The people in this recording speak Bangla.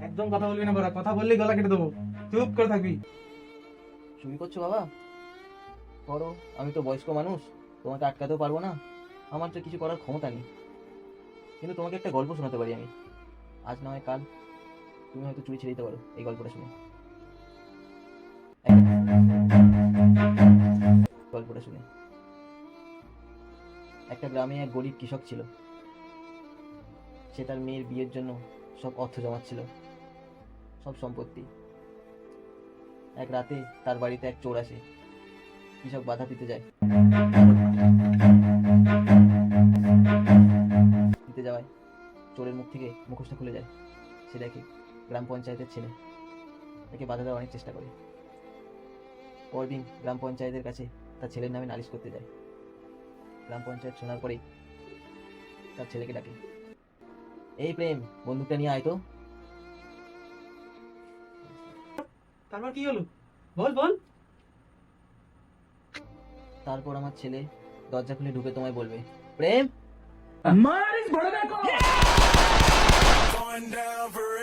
একদম কথা বলবি না বড়া কথা বললেই গলা কেটে দেবো। চুপ করে থাকবি। চুরি করছ বাবা? করো আমি তো বয়স্ক মানুষ তোমাকে আটকাতেও পারব না। আমার তো কিছু করার ক্ষমতা নেই। কিন্তু তোমাকে একটা গল্প শোনাতে পারি আমি। আজ না হয় কাল তুমি হয়তো চুরি ছেড়ে দিতে পারো এই গল্পটা শুনে। গল্পটা শুনে। একটা গ্রামে এক গরিব কৃষক ছিল। সে তার মেয়ের বিয়ের জন্য সব অর্থ জমাচ্ছিল, সব সম্পত্তি। এক রাতে তার বাড়িতে এক চোর আসে কৃষক বাধা দিতে যায়। দিতে যাওয়ায় চোরের মুখ থেকে মুখোশটা খুলে যায়। সে দেখে গ্রাম পঞ্চায়েতের ছেলে, তাকে বাধা দেওয়ার অনেক চেষ্টা করে। পরদিন গ্রাম পঞ্চায়েতের কাছে তার ছেলের নামে নালিশ করতে যায়। গ্রাম পঞ্চায়েত শোনার পরেই তার ছেলেকে ডাকে। এই প্রেম বন্দুকটা নিয়ে আয় তো। তারপর কি হলো? বল বল। তারপর আমার ছেলে দরজা খুলে ঢুকে তোমায় বলবে প্রেম? মারিস বড় for